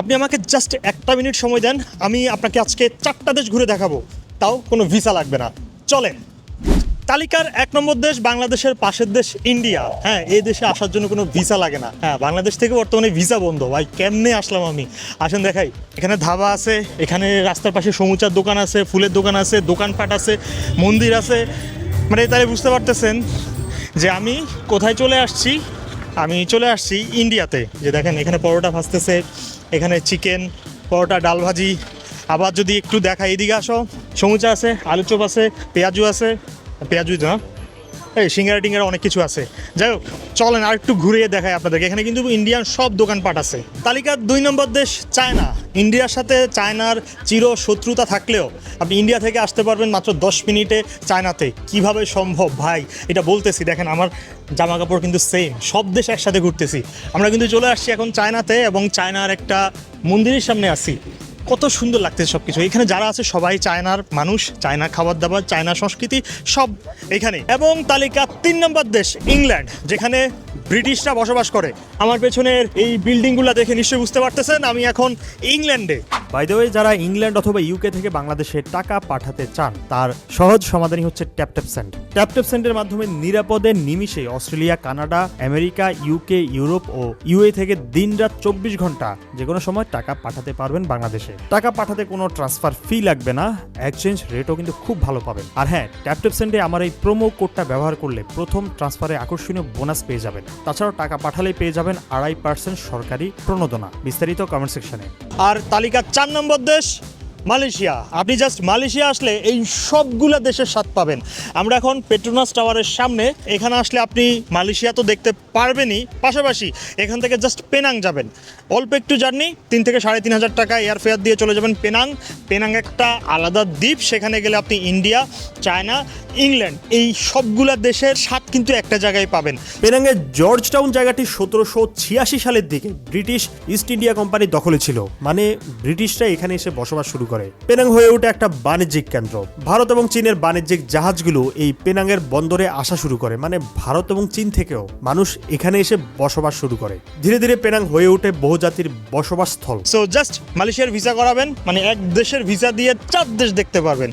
আপনি আমাকে জাস্ট একটা মিনিট সময় দেন, আমি আপনাকে আজকে চারটা দেশ ঘুরে দেখাবো। তাও কোনো ভিসা লাগবে না। চলেন। তালিকার এক নম্বর দেশ বাংলাদেশের পাশের দেশ ইন্ডিয়া। হ্যাঁ এই দেশে আসার জন্য কোনো ভিসা লাগে না। হ্যাঁ বাংলাদেশ থেকে বর্তমানে ভিসা বন্ধ। ভাই, কেমনে আসলাম আমি? আসেন দেখাই। এখানে ধাবা আছে, এখানে রাস্তার পাশে সমুচার দোকান আছে, ফুলের দোকান আছে, দোকানপাট আছে, মন্দির আছে। মানে তাহলে বুঝতে পারতেছেন যে আমি কোথায় চলে আসছি আমি চলে আসছি ইন্ডিয়াতে। যে দেখেন, এখানে পরোটা ভাজতেছে, এখানে চিকেন, পরোটা, ডাল ভাজি। আবার যদি একটু দেখা, এদিকে আসো। সমুচা আছে আলু চপ আছে, পেঁয়াজু আছে। পেঁয়াজু না এই সিঙ্গারা টিঙ্গারা অনেক কিছু আছে। যাই হোক, চলেন আর একটু ঘুরিয়ে দেখাই আপনাদেরকে। এখানে কিন্তু ইন্ডিয়ান সব দোকানপাট আছে। তালিকার দুই নম্বর দেশ চায়না। ইন্ডিয়ার সাথে চায়নার চির শত্রুতা থাকলেও আপনি ইন্ডিয়া থেকে আসতে পারবেন মাত্র দশ মিনিটে চায়নাতে। কীভাবে সম্ভব ভাই? এটা বলতেছি, দেখেন আমার জামা কাপড় কিন্তু সেম সব দেশ একসাথে ঘুরতেছি। আমরা কিন্তু চলে আসছি এখন চায়নাতে এবং চায়নার একটা মন্দিরের সামনে আছি। কত সুন্দর লাগতেছে সব কিছু এখানে যারা আছে, সবাই চায়নার মানুষ, চায়না খাবার দাবার চায়না সংস্কৃতি, সব এখানে। এবং তালিকা তিন নম্বর দেশ, ইংল্যান্ড, যেখানে ব্রিটিশরা বসবাস করে। আমার পেছনের এই বিল্ডিংগুলো দেখে নিশ্চয়ই বুঝতে পারতেছেন, আমি এখন ইংল্যান্ডে। বাই দ্য ওয়ে যারা ইংল্যান্ড অথবা ইউকে থেকে বাংলাদেশে টাকা পাঠাতে চান, তার সহজ সমাধানই হচ্ছে Tap Tap Send Tap Tap সেন্ডের মাধ্যমে নিরাপদে, নিমিষে Australia, Canada, America UK Europe ও ইউএ থেকে দিনরাত চব্বিশ ঘণ্টা যে কোনো সময় টাকা পাঠাতে পারবেন বাংলাদেশে। টাকা পাঠাতে কোনো ট্রান্সফার ফি লাগবে না এক্সচেঞ্জ রেটও কিন্তু খুব ভালো পাবেন। আর হ্যাঁ ট্যাপ ট্যাপ সেন্ডে আমার এই প্রোমো কোডটা ব্যবহার করলে প্রথম ট্রান্সফারে আকর্ষণীয় বোনাস পেয়ে যাবেন। তাছাড়াও টাকা পাঠালেই পেয়ে যাবেন আড়াই পার্সেন্ট সরকারি প্রণোদনা। বিস্তারিত কমেন্ট সেকশনে আর তালিকা চার নম্বর দেশ মালয়েশিয়া। আপনি জাস্ট মালয়েশিয়া আসলে এই সবগুলা দেশের স্বাদ পাবেন। আমরা এখন পেট্রোনাস টাওয়ারের সামনে, এখানে আসলে আপনি মালয়েশিয়া তো দেখতে পারবেনই। পাশাপাশি এখান থেকে জাস্ট পেনাং যাবেন। অল্প একটু জার্নি, তিন থেকে সাড়ে তিন হাজার টাকা এয়ার ফেয়ার দিয়ে চলে যাবেন পেনাং পেনাং একটা আলাদা দ্বীপ, সেখানে গেলে আপনি ইন্ডিয়া চায়না ইংল্যান্ড এই সবগুলা দেশের স্বাদ কিন্তু একটা জায়গায় পাবেন। পেনাংয়ের জর্জ টাউন জায়গাটি সতেরোশো ছিয়াশি সালের দিকে ব্রিটিশ ইস্ট ইন্ডিয়া কোম্পানির দখলে ছিল। মানে ব্রিটিশরা এখানে এসে বসবাস শুরু করে। পেনাং হয়ে ওঠে একটা বাণিজ্যিক কেন্দ্র। ভারত এবং চীনের বাণিজ্যিক জাহাজগুলো এই পেনাং এর বন্দরে আসা শুরু করে। মানে ভারত এবং চীন থেকেও মানুষ এখানে এসে বসবাস শুরু করে। ধীরে ধীরে পেনাং হয়ে ওঠে বহুজাতির বসবাস স্থল সো জাস্ট মালয়েশিয়ার ভিসা করাবেন মানে এক দেশের ভিসা দিয়ে চার দেশ দেখতে পারবেন।